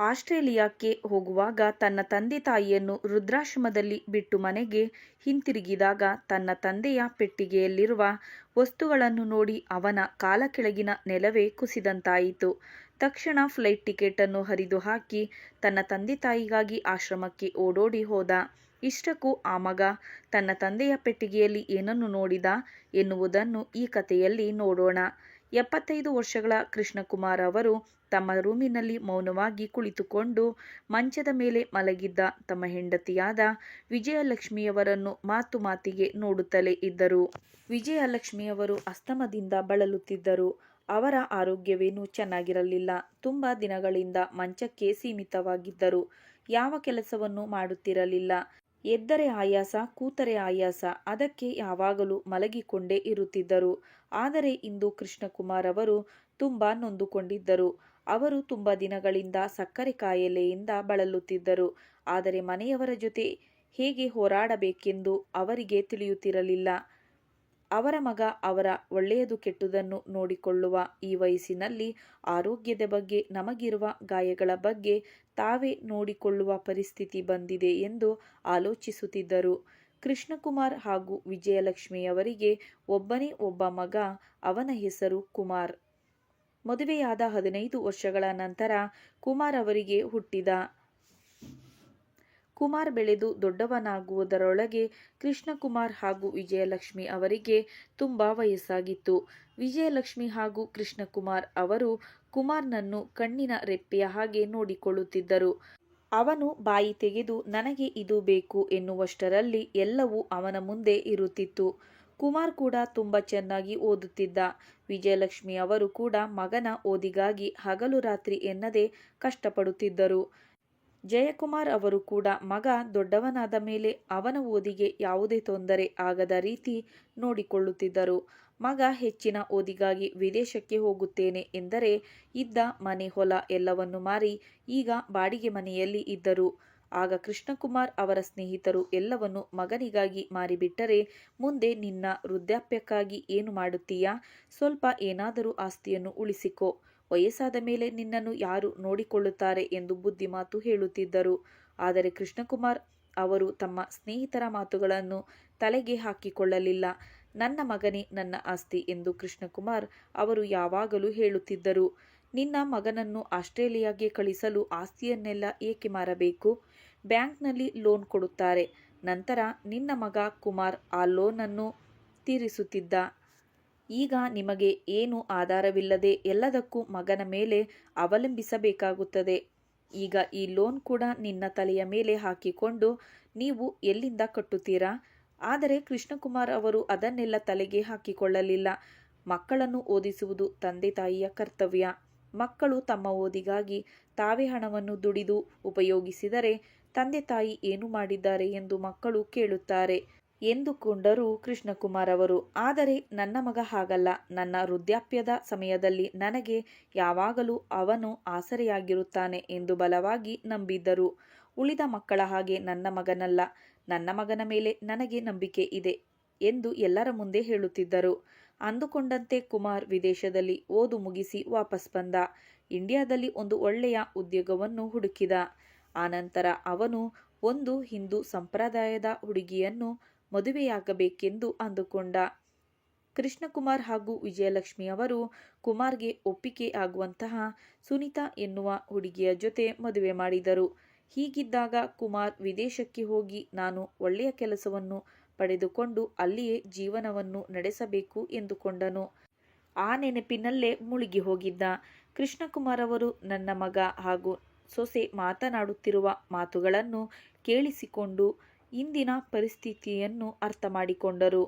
ಆಸ್ಟ್ರೇಲಿಯಾಕ್ಕೆ ಹೋಗುವಾಗ ತನ್ನ ತಂದೆ ತಾಯಿಯನ್ನು ವೃದ್ಧಾಶ್ರಮದಲ್ಲಿ ಬಿಟ್ಟು ಮನೆಗೆ ಹಿಂತಿರುಗಿದಾಗ ತನ್ನ ತಂದೆಯ ಪೆಟ್ಟಿಗೆಯಲ್ಲಿರುವ ವಸ್ತುಗಳನ್ನು ನೋಡಿ ಅವನ ಕಾಲ ಕೆಳಗಿನ ನೆಲವೇ ಕುಸಿದಂತಾಯಿತು. ತಕ್ಷಣ ಫ್ಲೈಟ್ ಟಿಕೆಟನ್ನು ಹರಿದು ಹಾಕಿ ತನ್ನ ತಂದೆ ತಾಯಿಗಾಗಿ ಆಶ್ರಮಕ್ಕೆ ಓಡೋಡಿ ಹೋದ. ಇಷ್ಟಕ್ಕೂ ಆ ಮಗ ತನ್ನ ತಂದೆಯ ಪೆಟ್ಟಿಗೆಯಲ್ಲಿ ಏನನ್ನು ನೋಡಿದ ಎನ್ನುವುದನ್ನು ಈ ಕಥೆಯಲ್ಲಿ ನೋಡೋಣ. ಎಪ್ಪತ್ತೈದು ವರ್ಷಗಳ ಕೃಷ್ಣಕುಮಾರ್ ಅವರು ತಮ್ಮ ರೂಮಿನಲ್ಲಿ ಮೌನವಾಗಿ ಕುಳಿತುಕೊಂಡು ಮಂಚದ ಮೇಲೆ ಮಲಗಿದ್ದ ತಮ್ಮ ಹೆಂಡತಿಯಾದ ವಿಜಯಲಕ್ಷ್ಮಿಯವರನ್ನು ಮಾತು ಮಾತಿಗೆ ನೋಡುತ್ತಲೇ ಇದ್ದರು. ವಿಜಯಲಕ್ಷ್ಮಿಯವರು ಅಸ್ತಮದಿಂದ ಬಳಲುತ್ತಿದ್ದರು. ಅವರ ಆರೋಗ್ಯವೇನೂ ಚೆನ್ನಾಗಿರಲಿಲ್ಲ. ತುಂಬ ದಿನಗಳಿಂದ ಮಂಚಕ್ಕೆ ಸೀಮಿತವಾಗಿದ್ದರು. ಯಾವ ಕೆಲಸವನ್ನು ಮಾಡುತ್ತಿರಲಿಲ್ಲ. ಎದ್ದರೆ ಆಯಾಸ, ಕೂತರೆ ಆಯಾಸ. ಅದಕ್ಕೆ ಯಾವಾಗಲೂ ಮಲಗಿಕೊಂಡೇ ಇರುತ್ತಿದ್ದರು. ಆದರೆ ಇಂದು ಕೃಷ್ಣಕುಮಾರ್ ಅವರು ತುಂಬ ನೊಂದುಕೊಂಡಿದ್ದರು. ಅವರು ತುಂಬ ದಿನಗಳಿಂದ ಸಕ್ಕರೆ ಕಾಯಿಲೆಯಿಂದ ಬಳಲುತ್ತಿದ್ದರು. ಆದರೆ ಮನೆಯವರ ಜೊತೆ ಹೇಗೆ ಹೋರಾಡಬೇಕೆಂದು ಅವರಿಗೆ ತಿಳಿಯುತ್ತಿರಲಿಲ್ಲ. ಅವರ ಮಗ ಅವರ ಒಳ್ಳೆಯದು ಕೆಟ್ಟುದನ್ನು ನೋಡಿಕೊಳ್ಳುವ ಈ ವಯಸ್ಸಿನಲ್ಲಿ ಆರೋಗ್ಯದ ಬಗ್ಗೆ, ನಮಗಿರುವ ಗಾಯಗಳ ಬಗ್ಗೆ ತಾವೇ ನೋಡಿಕೊಳ್ಳುವ ಪರಿಸ್ಥಿತಿ ಬಂದಿದೆ ಎಂದು ಆಲೋಚಿಸುತ್ತಿದ್ದರು. ಕೃಷ್ಣಕುಮಾರ್ ಹಾಗೂ ವಿಜಯಲಕ್ಷ್ಮಿಯವರಿಗೆ ಒಬ್ಬನೇ ಒಬ್ಬ ಮಗ. ಅವನ ಹೆಸರು ಕುಮಾರ್. ಮದುವೆಯಾದ ಹದಿನೈದು ವರ್ಷಗಳ ನಂತರ ಕುಮಾರ್ ಅವರಿಗೆ ಹುಟ್ಟಿದ. ಕುಮಾರ್ ಬೆಳೆದು ದೊಡ್ಡವನಾಗುವುದರೊಳಗೆ ಕೃಷ್ಣಕುಮಾರ್ ಹಾಗೂ ವಿಜಯಲಕ್ಷ್ಮಿ ಅವರಿಗೆ ತುಂಬ ವಯಸ್ಸಾಗಿತ್ತು. ವಿಜಯಲಕ್ಷ್ಮಿ ಹಾಗೂ ಕೃಷ್ಣಕುಮಾರ್ ಅವರು ಕುಮಾರ್ನನ್ನು ಕಣ್ಣಿನ ರೆಪ್ಪೆಯ ಹಾಗೆ ನೋಡಿಕೊಳ್ಳುತ್ತಿದ್ದರು. ಅವನು ಬಾಯಿ ತೆಗೆದು, ನನಗೆ ಇದು ಬೇಕು ಎನ್ನುವಷ್ಟರಲ್ಲಿ ಎಲ್ಲವೂ ಅವನ ಮುಂದೆ ಇರುತ್ತಿತ್ತು. ಕುಮಾರ್ ಕೂಡ ತುಂಬ ಚೆನ್ನಾಗಿ ಓದುತ್ತಿದ್ದ. ವಿಜಯಲಕ್ಷ್ಮಿ ಅವರು ಕೂಡ ಮಗನ ಓದಿಗಾಗಿ ಹಗಲು ರಾತ್ರಿ ಎನ್ನದೆ ಕಷ್ಟಪಡುತ್ತಿದ್ದರು. ಜಯಕುಮಾರ್ ಅವರು ಕೂಡ ಮಗ ದೊಡ್ಡವನಾದ ಮೇಲೆ ಅವನ ಓದಿಗೆ ಯಾವುದೇ ತೊಂದರೆ ಆಗದ ರೀತಿ ನೋಡಿಕೊಳ್ಳುತ್ತಿದ್ದರು. ಮಗ ಹೆಚ್ಚಿನ ಓದಿಗಾಗಿ ವಿದೇಶಕ್ಕೆ ಹೋಗುತ್ತೇನೆ ಎಂದರೆ ಇದ್ದ ಮನೆ ಹೊಲ ಎಲ್ಲವನ್ನು ಮಾರಿ ಈಗ ಬಾಡಿಗೆ ಮನೆಯಲ್ಲಿ ಇದ್ದರು. ಆಗ ಕೃಷ್ಣಕುಮಾರ್ ಅವರ ಸ್ನೇಹಿತರು ಎಲ್ಲವನ್ನು ಮಗನಿಗಾಗಿ ಮಾರಿಬಿಟ್ಟರೆ ಮುಂದೆ ನಿನ್ನ ವೃದ್ಧಾಪ್ಯಕ್ಕಾಗಿ ಏನು ಮಾಡುತ್ತೀಯಾ, ಸ್ವಲ್ಪ ಏನಾದರೂ ಆಸ್ತಿಯನ್ನು ಉಳಿಸಿಕೋ, ವಯಸ್ಸಾದ ಮೇಲೆ ನಿನ್ನನ್ನು ಯಾರು ನೋಡಿಕೊಳ್ಳುತ್ತಾರೆ ಎಂದು ಬುದ್ಧಿಮಾತು ಹೇಳುತ್ತಿದ್ದರು. ಆದರೆ ಕೃಷ್ಣಕುಮಾರ್ ಅವರು ತಮ್ಮ ಸ್ನೇಹಿತರ ಮಾತುಗಳನ್ನು ತಲೆಗೆ ಹಾಕಿಕೊಳ್ಳಲಿಲ್ಲ. ನನ್ನ ಮಗನೇ ನನ್ನ ಆಸ್ತಿ ಎಂದು ಕೃಷ್ಣಕುಮಾರ್ ಅವರು ಯಾವಾಗಲೂ ಹೇಳುತ್ತಿದ್ದರು. ನಿನ್ನ ಮಗನನ್ನು ಆಸ್ಟ್ರೇಲಿಯಾಗೆ ಕಳಿಸಲು ಆಸ್ತಿಯನ್ನೆಲ್ಲ ಏಕೆ ಮಾರಬೇಕು, ಬ್ಯಾಂಕ್ನಲ್ಲಿ ಲೋನ್ ಕೊಡುತ್ತಾರೆ. ನಂತರ ನಿನ್ನ ಮಗ ಕುಮಾರ್ ಆ ಲೋನನ್ನು ತೀರಿಸುತ್ತಿದ್ದ. ಈಗ ನಿಮಗೆ ಏನು ಆಧಾರವಿಲ್ಲದೆ ಎಲ್ಲದಕ್ಕೂ ಮಗನ ಮೇಲೆ ಅವಲಂಬಿಸಬೇಕಾಗುತ್ತದೆ. ಈಗ ಈ ಲೋನ್ ಕೂಡ ನಿನ್ನ ತಲೆಯ ಮೇಲೆ ಹಾಕಿಕೊಂಡು ನೀವು ಎಲ್ಲಿಂದ ಕಟ್ಟುತ್ತೀರಾ. ಆದರೆ ಕೃಷ್ಣಕುಮಾರ್ ಅವರು ಅದನ್ನೆಲ್ಲ ತಲೆಗೆ ಹಾಕಿಕೊಳ್ಳಲಿಲ್ಲ. ಮಕ್ಕಳನ್ನು ಓದಿಸುವುದು ತಂದೆ ತಾಯಿಯ ಕರ್ತವ್ಯ. ಮಕ್ಕಳು ತಮ್ಮ ಓದಿಗಾಗಿ ತಾವೇ ಹಣವನ್ನು ದುಡಿದು ಉಪಯೋಗಿಸಿದರೆ ತಂದೆ ತಾಯಿ ಏನು ಮಾಡಿದ್ದಾರೆ ಎಂದು ಮಕ್ಕಳು ಕೇಳುತ್ತಾರೆ ಎಂದುಕೊಂಡರು ಕೃಷ್ಣಕುಮಾರ್ ಅವರು. ಆದರೆ ನನ್ನ ಮಗ ಹಾಗಲ್ಲ. ನನ್ನ ವೃದ್ಧಾಪ್ಯದ ಸಮಯದಲ್ಲಿ ನನಗೆ ಯಾವಾಗಲೂ ಅವನು ಆಸರೆಯಾಗಿರುತ್ತಾನೆ ಎಂದು ಬಲವಾಗಿ ನಂಬಿದ್ದರು. ಉಳಿದ ಮಕ್ಕಳ ಹಾಗೆ ನನ್ನ ಮಗನಲ್ಲ. ನನ್ನ ಮಗನ ಮೇಲೆ ನನಗೆ ನಂಬಿಕೆ ಇದೆ ಎಂದು ಎಲ್ಲರ ಮುಂದೆ ಹೇಳುತ್ತಿದ್ದರು. ಅಂದುಕೊಂಡಂತೆ ಕುಮಾರ್ ವಿದೇಶದಲ್ಲಿ ಓದು ಮುಗಿಸಿ ವಾಪಸ್ ಬಂದ. ಇಂಡಿಯಾದಲ್ಲಿ ಒಂದು ಒಳ್ಳೆಯ ಉದ್ಯೋಗವನ್ನು ಹುಡುಕಿದ. ಆನಂತರ ಅವನು ಒಂದು ಹಿಂದೂ ಸಂಪ್ರದಾಯದ ಹುಡುಗಿಯನ್ನು ಮದುವೆಯಾಗಬೇಕೆಂದು ಅಂದುಕೊಂಡ. ಕೃಷ್ಣಕುಮಾರ್ ಹಾಗೂ ವಿಜಯಲಕ್ಷ್ಮಿ ಅವರು ಕುಮಾರ್ಗೆ ಒಪ್ಪಿಗೆ ಆಗುವಂತಹ ಸುನೀತಾ ಎನ್ನುವ ಹುಡುಗಿಯ ಜೊತೆ ಮದುವೆ ಮಾಡಿದರು. ಹೀಗಿದ್ದಾಗ ಕುಮಾರ್ ವಿದೇಶಕ್ಕೆ ಹೋಗಿ ನಾನು ಒಳ್ಳೆಯ ಕೆಲಸವನ್ನು ಪಡೆದುಕೊಂಡು ಅಲ್ಲಿಯೇ ಜೀವನವನ್ನು ನಡೆಸಬೇಕು ಎಂದುಕೊಂಡನು. ಆ ನೆನಪಿನಲ್ಲೇ ಮುಳುಗಿ ಹೋಗಿದ್ದ. ಕೃಷ್ಣಕುಮಾರ್ ಅವರು ನನ್ನ ಮಗ ಹಾಗೂ ಸೊಸೆ ಮಾತನಾಡುತ್ತಿರುವ ಮಾತುಗಳನ್ನು ಕೇಳಿಸಿಕೊಂಡು ಇಂದಿನ ಪರಿಸ್ಥಿತಿಯನ್ನು ಅರ್ಥ ಮಾಡಿಕೊಂಡರು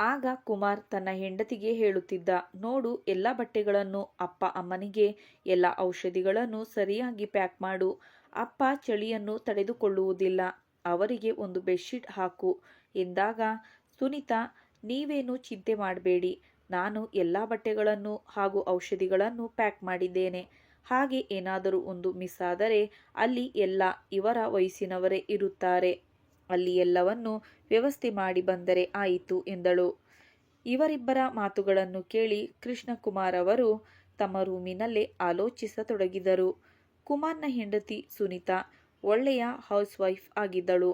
ಆಗ ಕುಮಾರ್ ತನ್ನ ಹೆಂಡತಿಗೆ ಹೇಳುತ್ತಿದ್ದ, ನೋಡು ಎಲ್ಲ ಬಟ್ಟೆಗಳನ್ನು ಅಪ್ಪ ಅಮ್ಮನಿಗೆ ಎಲ್ಲ ಔಷಧಿಗಳನ್ನು ಸರಿಯಾಗಿ ಪ್ಯಾಕ್ ಮಾಡು. ಅಪ್ಪ ಚಳಿಯನ್ನು ತಡೆದುಕೊಳ್ಳುವುದಿಲ್ಲ. ಅವರಿಗೆ ಒಂದು ಬೆಡ್ಶೀಟ್ ಹಾಕು ಎಂದಾಗ ಸುನೀತಾ ನೀವೇನು ಚಿಂತೆ ಮಾಡಬೇಡಿ ನಾನು ಎಲ್ಲ ಬಟ್ಟೆಗಳನ್ನು ಹಾಗೂ ಔಷಧಿಗಳನ್ನು ಪ್ಯಾಕ್ ಮಾಡಿದ್ದೇನೆ. ಹಾಗೆ ಏನಾದರೂ ಒಂದು ಮಿಸ್ ಆದರೆ ಅಲ್ಲಿ ಎಲ್ಲ ಇವರ ವಯಸ್ಸಿನವರೇ ಇರುತ್ತಾರೆ. ಅಲ್ಲಿ ಎಲ್ಲವನ್ನೂ ವ್ಯವಸ್ಥೆ ಮಾಡಿ ಬಂದರೆ ಆಯಿತು ಎಂದಳು. ಇವರಿಬ್ಬರ ಮಾತುಗಳನ್ನು ಕೇಳಿ ಕೃಷ್ಣಕುಮಾರ್ ಅವರು ತಮ್ಮ ರೂಮಿನಲ್ಲೇ ಆಲೋಚಿಸತೊಡಗಿದರು. ಕುಮಾರ್ನ ಹೆಂಡತಿ ಸುನೀತಾ ಒಳ್ಳೆಯ ಹೌಸ್ ವೈಫ್ ಆಗಿದ್ದಳು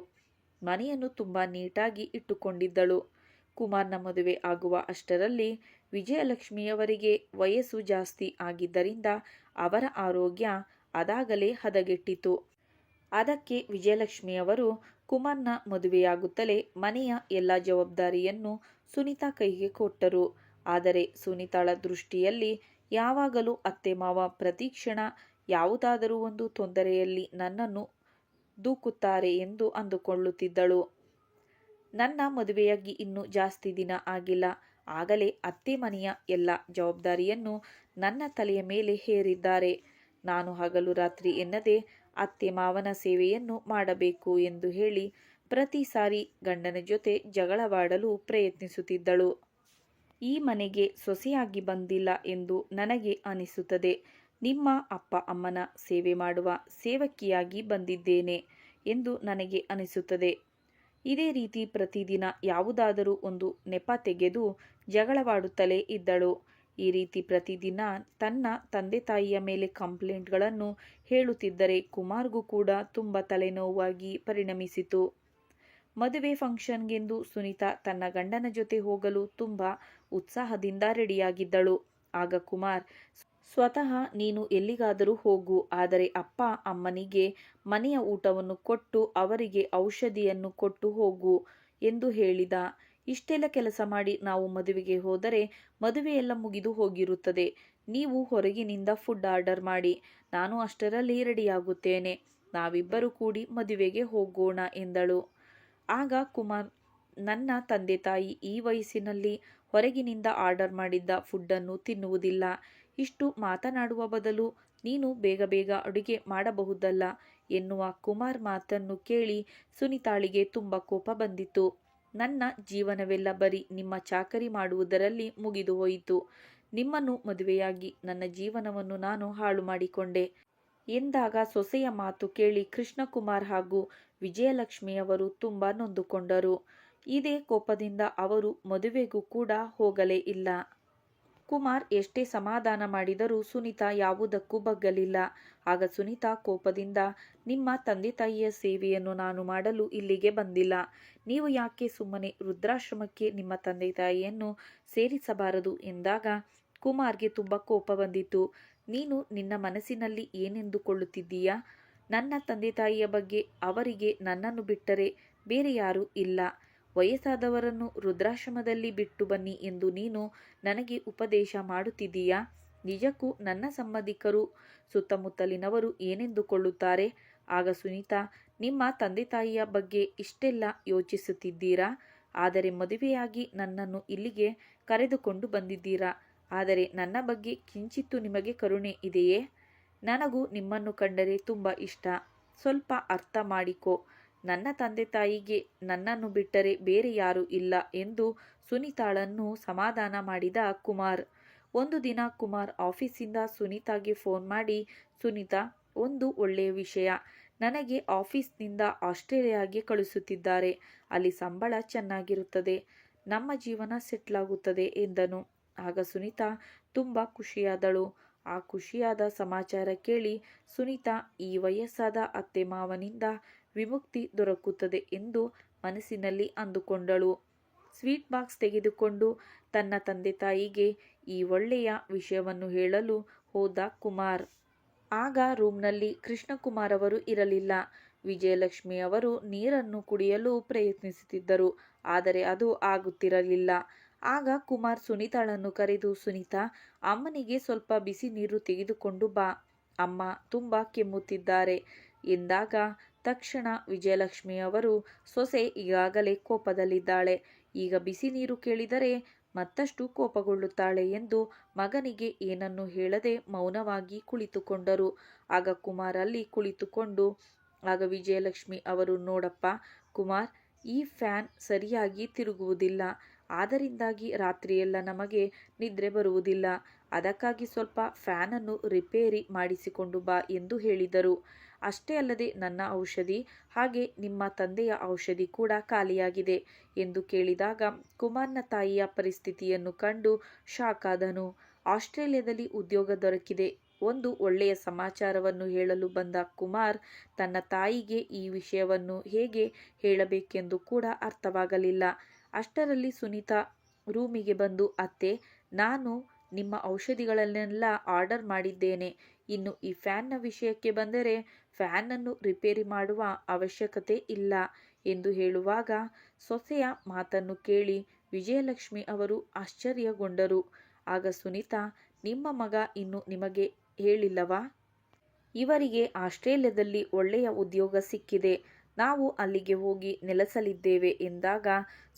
ಮನೆಯನ್ನು ತುಂಬ ನೀಟಾಗಿ ಇಟ್ಟುಕೊಂಡಿದ್ದಳು ಕುಮಾರ್ನ ಮದುವೆ ಆಗುವ ಅಷ್ಟರಲ್ಲಿ ವಿಜಯಲಕ್ಷ್ಮಿಯವರಿಗೆ ವಯಸ್ಸು ಜಾಸ್ತಿ ಆಗಿದ್ದರಿಂದ ಅವರ ಆರೋಗ್ಯ ಅದಾಗಲೇ ಹದಗೆಟ್ಟಿತು ಅದಕ್ಕೆ ವಿಜಯಲಕ್ಷ್ಮಿಯವರು ಕುಮಾರ್ನ ಮದುವೆಯಾಗುತ್ತಲೇ ಮನೆಯ ಎಲ್ಲ ಜವಾಬ್ದಾರಿಯನ್ನು ಸುನೀತಾ ಕೈಗೆ ಕೊಟ್ಟರು. ಆದರೆ ಸುನೀತಾಳ ದೃಷ್ಟಿಯಲ್ಲಿ ಯಾವಾಗಲೂ ಅತ್ತೆ ಮಾವ ಪ್ರತಿಕ್ಷಣ, ಯಾವುದಾದರೂ ಒಂದು ತೊಂದರೆಯಲ್ಲಿ ನನ್ನನ್ನು ದೂಕುತ್ತಾರೆ ಎಂದು ಅಂದುಕೊಳ್ಳುತ್ತಿದ್ದಳು. ನನ್ನ ಮದುವೆಯಾಗಿ ಇನ್ನೂ ಜಾಸ್ತಿ ದಿನ ಆಗಿಲ್ಲ. ಆಗಲೇ ಅತ್ತೆ ಮನೆಯ ಎಲ್ಲ ಜವಾಬ್ದಾರಿಯನ್ನು ನನ್ನ ತಲೆಯ ಮೇಲೆ ಹೇರಿದ್ದಾರೆ. ನಾನು ಹಗಲು ರಾತ್ರಿ ಎನ್ನದೆ ಅತ್ತೆ ಮಾವನ ಸೇವೆಯನ್ನು ಮಾಡಬೇಕು ಎಂದು ಹೇಳಿ ಪ್ರತಿ ಸಾರಿ ಗಂಡನ ಜೊತೆ ಜಗಳವಾಡಲು ಪ್ರಯತ್ನಿಸುತ್ತಿದ್ದಳು. ಈ ಮನೆಗೆ ಸೊಸೆಯಾಗಿ ಬಂದಿಲ್ಲ ಎಂದು ನನಗೆ ಅನಿಸುತ್ತದೆ. ನಿಮ್ಮ ಅಪ್ಪ ಅಮ್ಮನ ಸೇವೆ ಮಾಡುವ ಸೇವಕಿಯಾಗಿ ಬಂದಿದ್ದೇನೆ ಎಂದು ನನಗೆ ಅನಿಸುತ್ತದೆ. ಇದೇ ರೀತಿ ಪ್ರತಿದಿನ ಯಾವುದಾದರೂ ಒಂದು ನೆಪ ತೆಗೆದು ಜಗಳವಾಡುತ್ತಲೇ ಇದ್ದಳು. ಈ ರೀತಿ ಪ್ರತಿದಿನ ತನ್ನ ತಂದೆ ತಾಯಿಯ ಮೇಲೆ ಕಂಪ್ಲೇಂಟ್ಗಳನ್ನು ಹೇಳುತ್ತಿದ್ದರೆ ಕುಮಾರ್ಗೂ ಕೂಡ ತುಂಬ ತಲೆನೋವಾಗಿ ಪರಿಣಮಿಸಿತು. ಮದುವೆ ಫಂಕ್ಷನ್ಗೆಂದು ಸುನೀತಾ ತನ್ನ ಗಂಡನ ಜೊತೆ ಹೋಗಲು ತುಂಬ ಉತ್ಸಾಹದಿಂದ ರೆಡಿಯಾಗಿದ್ದಳು. ಆಗ ಕುಮಾರ್, ಸ್ವತಃ ನೀನು ಎಲ್ಲಿಗಾದರೂ ಹೋಗು, ಆದರೆ ಅಪ್ಪ ಅಮ್ಮನಿಗೆ ಮನೆಯ ಊಟವನ್ನು ಕೊಟ್ಟು ಅವರಿಗೆ ಔಷಧಿಯನ್ನು ಕೊಟ್ಟು ಹೋಗು ಎಂದು ಹೇಳಿದ. ಇಷ್ಟೆಲ್ಲ ಕೆಲಸ ಮಾಡಿ ನಾವು ಮದುವೆಗೆ ಹೋದರೆ ಮದುವೆಯೆಲ್ಲ ಮುಗಿದು ಹೋಗಿರುತ್ತದೆ. ನೀವು ಹೊರಗಿನಿಂದ ಫುಡ್ ಆರ್ಡರ್ ಮಾಡಿ. ನಾನು ಅಷ್ಟರಲ್ಲಿ ರೆಡಿಯಾಗುತ್ತೇನೆ. ನಾವಿಬ್ಬರು ಕೂಡಿ ಮದುವೆಗೆ ಹೋಗೋಣ ಎಂದಳು. ಆಗ ಕುಮಾರ್, ನನ್ನ ತಂದೆ ತಾಯಿ ಈ ವಯಸ್ಸಿನಲ್ಲಿ ಹೊರಗಿನಿಂದ ಆರ್ಡರ್ ಮಾಡಿದ್ದ ಫುಡ್ಡನ್ನು ತಿನ್ನುವುದಿಲ್ಲ. ಇಷ್ಟು ಮಾತನಾಡುವ ಬದಲು ನೀನು ಬೇಗ ಬೇಗ ಅಡುಗೆ ಮಾಡಬಹುದಲ್ಲ ಎನ್ನುವ ಕುಮಾರ್ ಮಾತನ್ನು ಕೇಳಿ ಸುನಿತಾಳಿಗೆ ತುಂಬ ಕೋಪ ಬಂದಿತು ನನ್ನ ಜೀವನವೆಲ್ಲ ಬರೀ ನಿಮ್ಮ ಚಾಕರಿ ಮಾಡುವುದರಲ್ಲಿ ಮುಗಿದು ಹೋಯಿತು. ನಿಮ್ಮನ್ನು ಮದುವೆಯಾಗಿ ನನ್ನ ಜೀವನವನ್ನು ನಾನು ಹಾಳು ಮಾಡಿಕೊಂಡೆ. ಎಂದಾಗ ಸೊಸೆಯ ಮಾತು ಕೇಳಿ ಕೃಷ್ಣಕುಮಾರ್ ಹಾಗೂ ವಿಜಯಲಕ್ಷ್ಮಿಯವರು ತುಂಬ ನೊಂದುಕೊಂಡರು. ಇದೇ ಕೋಪದಿಂದ ಅವರು ಮದುವೆಗೂ ಕೂಡ ಹೋಗಲೇ ಇಲ್ಲ. ಕುಮಾರ್ ಎಷ್ಟೇ ಸಮಾಧಾನ ಮಾಡಿದರೂ ಸುನೀತಾ ಯಾವುದಕ್ಕೂ ಬಗ್ಗಲಿಲ್ಲ. ಆಗ ಸುನೀತಾ ಕೋಪದಿಂದ, ನಿಮ್ಮ ತಂದೆ ತಾಯಿಯ ಸೇವೆಯನ್ನು ನಾನು ಮಾಡಲು ಇಲ್ಲಿಗೆ ಬಂದಿಲ್ಲ. ನೀವು ಯಾಕೆ ಸುಮ್ಮನೆ ವೃದ್ಧಾಶ್ರಮಕ್ಕೆ ನಿಮ್ಮ ತಂದೆ ತಾಯಿಯನ್ನು ಸೇರಿಸಬಾರದು? ಎಂದಾಗ ಕುಮಾರ್ಗೆ ತುಂಬ ಕೋಪ ಬಂದಿತು ನೀನು ನಿನ್ನ ಮನಸ್ಸಿನಲ್ಲಿ ಏನೆಂದುಕೊಳ್ಳುತ್ತಿದ್ದೀಯಾ? ನನ್ನ ತಂದೆ ತಾಯಿಯ ಬಗ್ಗೆ ಅವರಿಗೆ ನನ್ನನ್ನು ಬಿಟ್ಟರೆ ಬೇರೆ ಯಾರೂ ಇಲ್ಲ. ವಯಸ್ಸಾದವರನ್ನು ವೃದ್ಧಾಶ್ರಮದಲ್ಲಿ ಬಿಟ್ಟು ಬನ್ನಿ ಎಂದು ನೀನು ನನಗೆ ಉಪದೇಶ ಮಾಡುತ್ತಿದ್ದೀಯಾ? ನಿಜಕ್ಕೂ ನನ್ನ ಸಂಬಂಧಿಕರು ಸುತ್ತಮುತ್ತಲಿನವರು ಏನೆಂದುಕೊಳ್ಳುತ್ತಾರೆ? ಆಗ ಸುನೀತಾ, ನಿಮ್ಮ ತಂದೆ ತಾಯಿಯ ಬಗ್ಗೆ ಇಷ್ಟೆಲ್ಲ ಯೋಚಿಸುತ್ತಿದ್ದೀರಾ? ಆದರೆ ಮದುವೆಯಾಗಿ ನನ್ನನ್ನು ಇಲ್ಲಿಗೆ ಕರೆದುಕೊಂಡು ಬಂದಿದ್ದೀರಾ? ಆದರೆ ನನ್ನ ಬಗ್ಗೆ ಕಿಂಚಿತ್ತು ನಿಮಗೆ ಕರುಣೆ ಇದೆಯೇ? ನನಗೂ ನಿಮ್ಮನ್ನು ಕಂಡರೆ ತುಂಬ ಇಷ್ಟ. ಸ್ವಲ್ಪ ಅರ್ಥ ಮಾಡಿಕೊ. ನನ್ನ ತಂದೆ ತಾಯಿಗೆ ನನ್ನನ್ನು ಬಿಟ್ಟರೆ ಬೇರೆ ಯಾರೂ ಇಲ್ಲ ಎಂದು ಸುನೀತಾಳನ್ನು ಸಮಾಧಾನ ಮಾಡಿದ ಕುಮಾರ್. ಒಂದು ದಿನ ಕುಮಾರ್ ಆಫೀಸಿಂದ ಸುನೀತಾಗೆ ಫೋನ್ ಮಾಡಿ, ಸುನೀತಾ, ಒಂದು ಒಳ್ಳೆಯ ವಿಷಯ. ನನಗೆ ಆಫೀಸ್ನಿಂದ ಆಸ್ಟ್ರೇಲಿಯಾಗೆ ಕಳಿಸುತ್ತಿದ್ದಾರೆ. ಅಲ್ಲಿ ಸಂಬಳ ಚೆನ್ನಾಗಿರುತ್ತದೆ. ನಮ್ಮ ಜೀವನ ಸೆಟ್ಲಾಗುತ್ತದೆ, ಎಂದನು. ಆಗ ಸುನೀತಾ ತುಂಬ ಖುಷಿಯಾದಳು. ಆ ಖುಷಿಯಾದ ಸಮಾಚಾರ ಕೇಳಿ ಸುನೀತಾ ಈ ವಯಸ್ಸಾದ ಅತ್ತೆ ಮಾವನಿಂದ ವಿಮುಕ್ತಿ ದೊರಕುತ್ತದೆ ಎಂದು ಮನಸ್ಸಿನಲ್ಲಿ ಅಂದುಕೊಂಡಳು. ಸ್ವೀಟ್ ಬಾಕ್ಸ್ ತೆಗೆದುಕೊಂಡು ತನ್ನ ತಂದೆ ತಾಯಿಗೆ ಈ ಒಳ್ಳೆಯ ವಿಷಯವನ್ನು ಹೇಳಲು ಹೋದ ಕುಮಾರ್. ಆಗ ರೂಮ್ನಲ್ಲಿ ಕೃಷ್ಣಕುಮಾರ್ ಅವರು ಇರಲಿಲ್ಲ. ವಿಜಯಲಕ್ಷ್ಮಿ ಅವರು ನೀರನ್ನು ಕುಡಿಯಲು ಪ್ರಯತ್ನಿಸುತ್ತಿದ್ದರು, ಆದರೆ ಅದು ಆಗುತ್ತಿರಲಿಲ್ಲ. ಆಗ ಕುಮಾರ್ ಸುನೀತಾಳನ್ನು ಕರೆದು, ಸುನೀತಾ, ಅಮ್ಮನಿಗೆ ಸ್ವಲ್ಪ ಬಿಸಿ ನೀರು ತೆಗೆದುಕೊಂಡು ಬಾ. ಅಮ್ಮ ತುಂಬ ಕೆಮ್ಮುತ್ತಿದ್ದಾರೆ. ಎಂದಾಗ ತಕ್ಷಣ ವಿಜಯಲಕ್ಷ್ಮಿಯವರು ಸೊಸೆ ಈಗಾಗಲೇ ಕೋಪದಲ್ಲಿದ್ದಾಳೆ. ಈಗ ಬಿಸಿ ನೀರು ಕೇಳಿದರೆ ಮತ್ತಷ್ಟು ಕೋಪಗೊಳ್ಳುತ್ತಾಳೆ ಎಂದು ಮಗನಿಗೆ ಏನನ್ನು ಹೇಳದೆ ಮೌನವಾಗಿ ಕುಳಿತುಕೊಂಡರು. ಆಗ ಕುಮಾರ್ ಅಲ್ಲಿ ಕುಳಿತುಕೊಂಡು, ಆಗ ವಿಜಯಲಕ್ಷ್ಮಿ ಅವರು, ನೋಡಪ್ಪ ಕುಮಾರ್, ಈ ಫ್ಯಾನ್ ಸರಿಯಾಗಿ ತಿರುಗುವುದಿಲ್ಲ. ಆದ್ದರಿಂದಾಗಿ ರಾತ್ರಿಯೆಲ್ಲ ನಮಗೆ ನಿದ್ರೆ ಬರುವುದಿಲ್ಲ. ಅದಕ್ಕಾಗಿ ಸ್ವಲ್ಪ ಫ್ಯಾನನ್ನು ರಿಪೇರಿ ಮಾಡಿಸಿಕೊಂಡು ಬಾ ಎಂದು ಹೇಳಿದರು. ಅಷ್ಟೇ ಅಲ್ಲದೆ ನನ್ನ ಔಷಧಿ ಹಾಗೆ ನಿಮ್ಮ ತಂದೆಯ ಔಷಧಿ ಕೂಡ ಖಾಲಿಯಾಗಿದೆ ಎಂದು ಕೇಳಿದಾಗ ಕುಮಾರ್ನ ತಾಯಿಯ ಪರಿಸ್ಥಿತಿಯನ್ನು ಕಂಡು ಶಾಕಾದನು ಆಸ್ಟ್ರೇಲಿಯಾದಲ್ಲಿ ಉದ್ಯೋಗ ದೊರಕಿದೆ. ಒಂದು ಒಳ್ಳೆಯ ಸಮಾಚಾರವನ್ನು ಹೇಳಲು ಬಂದ ಕುಮಾರ್ ತನ್ನ ತಾಯಿಗೆ ಈ ವಿಷಯವನ್ನು ಹೇಗೆ ಹೇಳಬೇಕೆಂದು ಕೂಡ ಅರ್ಥವಾಗಲಿಲ್ಲ. ಅಷ್ಟರಲ್ಲಿ ಸುನೀತಾ ರೂಮಿಗೆ ಬಂದು, ಅತ್ತೆ, ನಾನು ನಿಮ್ಮ ಔಷಧಿಗಳನ್ನೆಲ್ಲ ಆರ್ಡರ್ ಮಾಡಿದ್ದೇನೆ. ಇನ್ನು ಈ ಫ್ಯಾನ್ನ ವಿಷಯಕ್ಕೆ ಬಂದರೆ ಫ್ಯಾನನ್ನು ರಿಪೇರಿ ಮಾಡುವ ಅವಶ್ಯಕತೆ ಇಲ್ಲ ಎಂದು ಹೇಳುವಾಗ ಸೊಸೆಯ ಮಾತನ್ನು ಕೇಳಿ ವಿಜಯಲಕ್ಷ್ಮಿ ಅವರು ಆಶ್ಚರ್ಯಗೊಂಡರು. ಆಗ ಸುನೀತಾ, ನಿಮ್ಮ ಮಗ ಇನ್ನು ನಿಮಗೆ ಹೇಳಿಲ್ಲವಾ? ಇವರಿಗೆ ಆಸ್ಟ್ರೇಲಿಯಾದಲ್ಲಿ ಒಳ್ಳೆಯ ಉದ್ಯೋಗ ಸಿಕ್ಕಿದೆ. ನಾವು ಅಲ್ಲಿಗೆ ಹೋಗಿ ನೆಲೆಸಲಿದ್ದೇವೆ ಎಂದಾಗ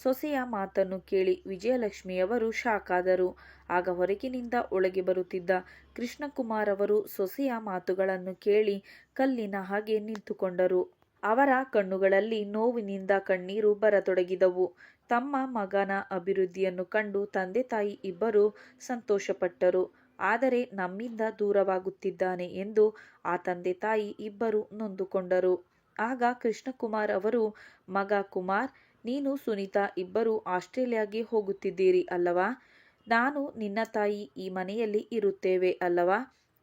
ಸೊಸೆಯ ಮಾತನ್ನು ಕೇಳಿ ವಿಜಯಲಕ್ಷ್ಮಿಯವರು ಶಾಕ್ ಆದರು ಆಗ ಹೊರಗಿನಿಂದ ಒಳಗೆ ಬರುತ್ತಿದ್ದ ಕೃಷ್ಣಕುಮಾರ್ ಅವರು ಸೊಸೆಯ ಮಾತುಗಳನ್ನು ಕೇಳಿ ಕಲ್ಲಿನ ಹಾಗೆ ನಿಂತುಕೊಂಡರು. ಅವರ ಕಣ್ಣುಗಳಲ್ಲಿ ನೋವಿನಿಂದ ಕಣ್ಣೀರು ಬರತೊಡಗಿದವು. ತಮ್ಮ ಮಗನ ಅಭಿವೃದ್ಧಿಯನ್ನು ಕಂಡು ತಂದೆ ತಾಯಿ ಇಬ್ಬರು ಸಂತೋಷಪಟ್ಟರು. ಆದರೆ ನಮ್ಮಿಂದ ದೂರವಾಗುತ್ತಿದ್ದಾನೆ ಎಂದು ಆ ತಂದೆ ತಾಯಿ ಇಬ್ಬರು ನೊಂದುಕೊಂಡರು. ಆಗ ಕೃಷ್ಣಕುಮಾರ್ ಅವರು, ಮಗ ಕುಮಾರ್, ನೀನು ಸುನೀತಾ ಇಬ್ಬರು ಆಸ್ಟ್ರೇಲಿಯಾಗೆ ಹೋಗುತ್ತಿದ್ದೀರಿ ಅಲ್ಲವಾ? ನಾನು ನಿನ್ನ ತಾಯಿ ಈ ಮನೆಯಲ್ಲಿ ಇರುತ್ತೇವೆ ಅಲ್ಲವಾ?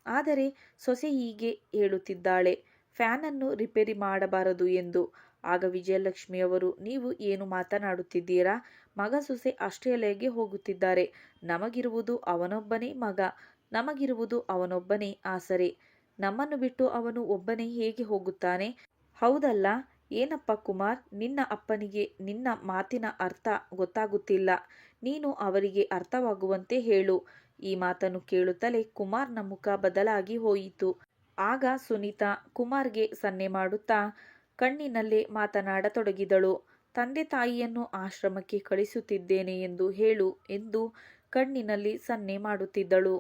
ಆದರೆ ಸೊಸೆ ಹೀಗೆ ಹೇಳುತ್ತಿದ್ದಾಳೆ, ಫ್ಯಾನನ್ನು ರಿಪೇರಿ ಮಾಡಬಾರದು ಎಂದು. ಆಗ ವಿಜಯಲಕ್ಷ್ಮಿಯವರು ನೀವು ಏನು ಮಾತನಾಡುತ್ತಿದ್ದೀರಾ? ಮಗ ಸೊಸೆ ಆಸ್ಟ್ರೇಲಿಯಾಗೆ ಹೋಗುತ್ತಿದ್ದಾರೆ. ನಮಗಿರುವುದು ಅವನೊಬ್ಬನೇ ಮಗ. ನಮಗಿರುವುದು ಅವನೊಬ್ಬನೇ ಆಸರೆ. ನಮ್ಮನ್ನು ಬಿಟ್ಟು ಅವನು ಒಬ್ಬನೇ ಹೇಗೆ ಹೋಗುತ್ತಾನೆ? ಹೌದಲ್ಲ? ಏನಪ್ಪ ಕುಮಾರ್, ನಿನ್ನ ಅಪ್ಪನಿಗೆ ನಿನ್ನ ಮಾತಿನ ಅರ್ಥ ಗೊತ್ತಾಗುತ್ತಿಲ್ಲ. ನೀನು ಅವರಿಗೆ ಅರ್ಥವಾಗುವಂತೆ ಹೇಳು. ಈ ಮಾತನ್ನು ಕೇಳುತ್ತಲೇ ಕುಮಾರ್ನ ಮುಖ ಬದಲಾಗಿ ಹೋಯಿತು. ಆಗ ಸುನೀತಾ ಕುಮಾರ್ಗೆ ಸನ್ನೆ ಮಾಡುತ್ತಾ ಕಣ್ಣಿನಲ್ಲೇ ಮಾತನಾಡತೊಡಗಿದಳು. ತಂದೆ ತಾಯಿಯನ್ನು ಆಶ್ರಮಕ್ಕೆ ಕಳಿಸುತ್ತಿದ್ದೇನೆ ಎಂದು ಹೇಳು ಎಂದು ಕಣ್ಣಿನಲ್ಲಿ ಸನ್ನೆ ಮಾಡುತ್ತಿದ್ದಳು.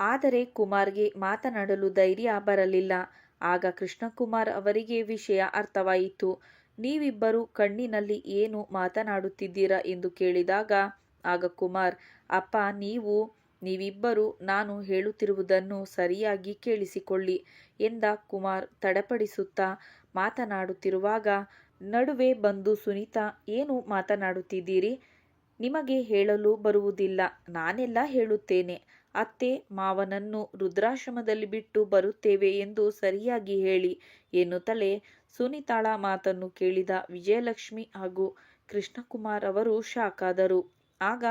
ಆದರೆ ಕುಮಾರ್ಗೆ ಮಾತನಾಡಲು ಧೈರ್ಯ ಬರಲಿಲ್ಲ. ಆಗ ಕೃಷ್ಣಕುಮಾರ್ ಅವರಿಗೆ ವಿಷಯ ಅರ್ಥವಾಯಿತು. ನೀವಿಬ್ಬರು ಕಣ್ಣಿನಲ್ಲಿ ಏನು ಮಾತನಾಡುತ್ತಿದ್ದೀರಾ ಎಂದು ಕೇಳಿದಾಗ, ಆಗ ಕುಮಾರ್, ಅಪ್ಪ, ನೀವು, ನೀವಿಬ್ಬರು ನಾನು ಹೇಳುತ್ತಿರುವುದನ್ನು ಸರಿಯಾಗಿ ಕೇಳಿಸಿಕೊಳ್ಳಿ ಎಂದ ಕುಮಾರ್ ತಡಪಡಿಸುತ್ತಾ ಮಾತನಾಡುತ್ತಿರುವಾಗ, ನಡುವೆ ಬಂದು ಸುನೀತಾ, ಏನು ಮಾತನಾಡುತ್ತಿದ್ದೀರಿ? ನಿಮಗೆ ಹೇಳಲು ಬರುವುದಿಲ್ಲ, ನಾನೆಲ್ಲ ಹೇಳುತ್ತೇನೆ. ಅತ್ತೆ ಮಾವನನ್ನು ರುದ್ರಾಶ್ರಮದಲ್ಲಿ ಬಿಟ್ಟು ಬರುತ್ತೇವೆ ಎಂದು ಸರಿಯಾಗಿ ಹೇಳಿ ಎನ್ನುತ್ತಲೇ ಸುನಿತಾಳ ಮಾತನ್ನು ಕೇಳಿದ ವಿಜಯಲಕ್ಷ್ಮಿ ಹಾಗೂ ಕೃಷ್ಣಕುಮಾರ್ ಅವರು ಶಾಕಾದರು. ಆಗ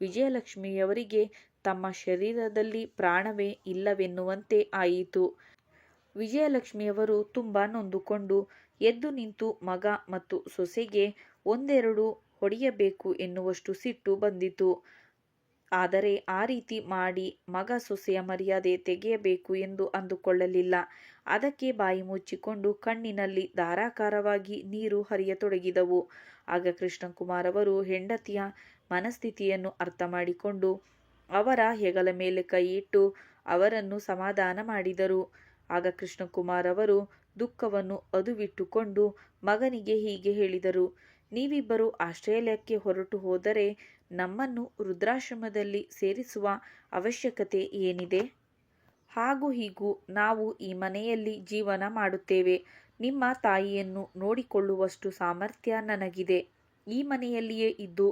ವಿಜಯಲಕ್ಷ್ಮಿಯವರಿಗೆ ತಮ್ಮ ಶರೀರದಲ್ಲಿ ಪ್ರಾಣವೇ ಇಲ್ಲವೆನ್ನುವಂತೆ ಆಯಿತು. ವಿಜಯಲಕ್ಷ್ಮಿಯವರು ತುಂಬ ನೊಂದುಕೊಂಡು ಎದ್ದು ನಿಂತು ಮಗ ಮತ್ತು ಸೊಸೆಗೆ ಒಂದೆರಡು ಹೊಡೆಯಬೇಕು ಎನ್ನುವಷ್ಟು ಸಿಟ್ಟು ಬಂದಿತು. ಆದರೆ ಆ ರೀತಿ ಮಾಡಿ ಮಗ ಸೊಸೆಯ ಮರ್ಯಾದೆ ತೆಗೆಯಬೇಕು ಎಂದು ಅಂದುಕೊಳ್ಳಲಿಲ್ಲ. ಅದಕ್ಕೆ ಬಾಯಿ ಮುಚ್ಚಿಕೊಂಡು ಕಣ್ಣಿನಲ್ಲಿ ಧಾರಾಕಾರವಾಗಿ ನೀರು ಹರಿಯತೊಡಗಿದವು. ಆಗ ಕೃಷ್ಣಕುಮಾರ್ ಅವರು ಹೆಂಡತಿಯ ಮನಸ್ಥಿತಿಯನ್ನು ಅರ್ಥ ಮಾಡಿಕೊಂಡು, ಅವರ ಹೆಗಲ ಮೇಲೆ ಕೈಯಿಟ್ಟು ಅವರನ್ನು ಸಮಾಧಾನ ಮಾಡಿದರು. ಆಗ ಕೃಷ್ಣಕುಮಾರ್ ಅವರು ದುಃಖವನ್ನು ಅದುವಿಟ್ಟುಕೊಂಡು ಮಗನಿಗೆ ಹೀಗೆ ಹೇಳಿದರು, ನೀವಿಬ್ಬರು ಆಸ್ಟ್ರೇಲಿಯಾಕ್ಕೆ ಹೊರಟು ಹೋದರೆ ನಮ್ಮನ್ನು ವೃದ್ಧಾಶ್ರಮದಲ್ಲಿ ಸೇರಿಸುವ ಅವಶ್ಯಕತೆ ಏನಿದೆ? ಹಾಗೂ ಹೀಗೂ ನಾವು ಈ ಮನೆಯಲ್ಲಿ ಜೀವನ ಮಾಡುತ್ತೇವೆ. ನಿಮ್ಮ ತಾಯಿಯನ್ನು ನೋಡಿಕೊಳ್ಳುವಷ್ಟು ಸಾಮರ್ಥ್ಯ ನನಗಿದೆ. ಈ ಮನೆಯಲ್ಲಿಯೇ ಇದ್ದು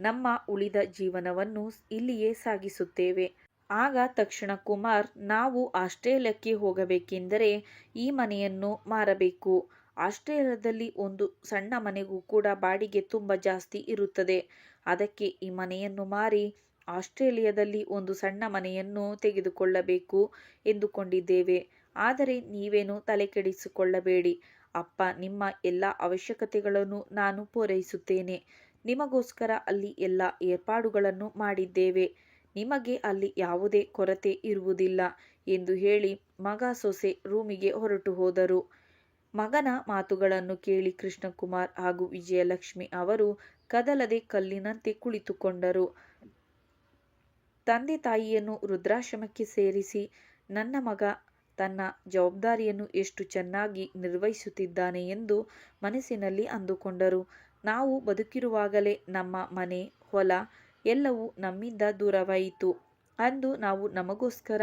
ನಮ್ಮ ಉಳಿದ ಜೀವನವನ್ನು ಇಲ್ಲಿಯೇ ಸಾಗಿಸುತ್ತೇವೆ. ಆಗ ತಕ್ಷಣ ಕುಮಾರ್, ನಾವು ಆಸ್ಟ್ರೇಲಿಯಾಕ್ಕೆ ಹೋಗಬೇಕೆಂದರೆ ಈ ಮನೆಯನ್ನು ಮಾರಬೇಕು. ಆಸ್ಟ್ರೇಲಿಯಾದಲ್ಲಿ ಒಂದು ಸಣ್ಣ ಮನೆಗೂ ಕೂಡ ಬಾಡಿಗೆ ತುಂಬ ಜಾಸ್ತಿ ಇರುತ್ತದೆ. ಅದಕ್ಕೆ ಈ ಮನೆಯನ್ನು ಮಾರಿ ಆಸ್ಟ್ರೇಲಿಯಾದಲ್ಲಿ ಒಂದು ಸಣ್ಣ ಮನೆಯನ್ನು ತೆಗೆದುಕೊಳ್ಳಬೇಕು ಎಂದುಕೊಂಡಿದ್ದೇವೆ. ಆದರೆ ನೀವೇನು ತಲೆ ಕೆಡಿಸಿಕೊಳ್ಳಬೇಡಿ ಅಪ್ಪ, ನಿಮ್ಮ ಎಲ್ಲ ಅವಶ್ಯಕತೆಗಳನ್ನು ನಾನು ಪೂರೈಸುತ್ತೇನೆ. ನಿಮಗೋಸ್ಕರ ಅಲ್ಲಿ ಎಲ್ಲ ಏರ್ಪಾಡುಗಳನ್ನು ಮಾಡಿದ್ದೇವೆ. ನಿಮಗೆ ಅಲ್ಲಿ ಯಾವುದೇ ಕೊರತೆ ಇರುವುದಿಲ್ಲ ಎಂದು ಹೇಳಿ ಮಗ ಸೊಸೆ ರೂಮಿಗೆ ಹೊರಟು ಹೋದರು. ಮಗನ ಮಾತುಗಳನ್ನು ಕೇಳಿ ಕೃಷ್ಣಕುಮಾರ್ ಹಾಗೂ ವಿಜಯಲಕ್ಷ್ಮಿ ಅವರು ಕದಲದೆ ಕಲ್ಲಿನಂತೆ ಕುಳಿತುಕೊಂಡರು. ತಂದೆ ತಾಯಿಯನ್ನು ವೃದ್ಧಾಶ್ರಮಕ್ಕೆ ಸೇರಿಸಿ ನನ್ನ ಮಗ ತನ್ನ ಜವಾಬ್ದಾರಿಯನ್ನು ಎಷ್ಟು ಚೆನ್ನಾಗಿ ನಿರ್ವಹಿಸುತ್ತಿದ್ದಾನೆ ಎಂದು ಮನಸ್ಸಿನಲ್ಲಿ ಅಂದುಕೊಂಡರು. ನಾವು ಬದುಕಿರುವಾಗಲೇ ನಮ್ಮ ಮನೆ, ಹೊಲ ಎಲ್ಲವೂ ನಮ್ಮಿಂದ ದೂರವಾಯಿತು. ಅಂದು ನಾವು ನಮಗೋಸ್ಕರ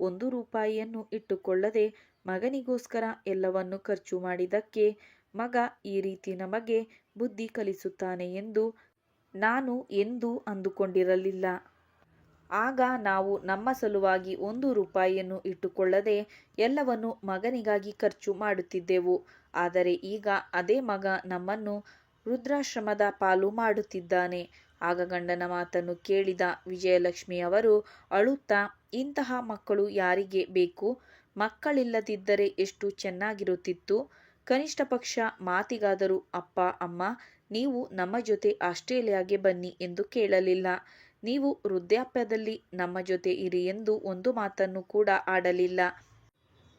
ಒಂದು ರೂಪಾಯಿಯನ್ನು ಇಟ್ಟುಕೊಳ್ಳದೆ ಮಗನಿಗೋಸ್ಕರ ಎಲ್ಲವನ್ನು ಖರ್ಚು ಮಾಡಿದ್ದಕ್ಕೆ ಮಗ ಈ ರೀತಿ ನಮಗೆ ಬುದ್ಧಿ ಕಲಿಸುತ್ತಾನೆ ಎಂದು ನಾನು ಎಂದೂ ಅಂದುಕೊಂಡಿರಲಿಲ್ಲ. ಆಗ ನಾವು ನಮ್ಮ ಸಲುವಾಗಿ ಒಂದು ರೂಪಾಯಿಯನ್ನು ಇಟ್ಟುಕೊಳ್ಳದೆ ಎಲ್ಲವನ್ನು ಮಗನಿಗಾಗಿ ಖರ್ಚು ಮಾಡುತ್ತಿದ್ದೆವು. ಆದರೆ ಈಗ ಅದೇ ಮಗ ನಮ್ಮನ್ನು ವೃದ್ಧಾಶ್ರಮದ ಪಾಲು ಮಾಡುತ್ತಿದ್ದಾನೆ. ಆಗ ಗಂಡನ ಮಾತನ್ನು ಕೇಳಿದ ವಿಜಯಲಕ್ಷ್ಮಿ ಅವರು, ಅಳುತ್ತಾ, ಇಂತಹ ಮಕ್ಕಳು ಯಾರಿಗೆ ಬೇಕು? ಮಕ್ಕಳಿಲ್ಲದಿದ್ದರೆ ಎಷ್ಟು ಚೆನ್ನಾಗಿರುತ್ತಿತ್ತು? ಕನಿಷ್ಠ ಪಕ್ಷ ಮಾತಿಗಾದರೂ, ಅಪ್ಪ, ಅಮ್ಮ, ನೀವು ನಮ್ಮ ಜೊತೆ ಆಸ್ಟ್ರೇಲಿಯಾಗೆ ಬನ್ನಿ ಎಂದು ಕೇಳಲಿಲ್ಲ. ನೀವು ವೃದ್ಧಾಪ್ಯದಲ್ಲಿ ನಮ್ಮ ಜೊತೆ ಇರಿ ಎಂದು ಒಂದು ಮಾತನ್ನು ಕೂಡ ಆಡಲಿಲ್ಲ.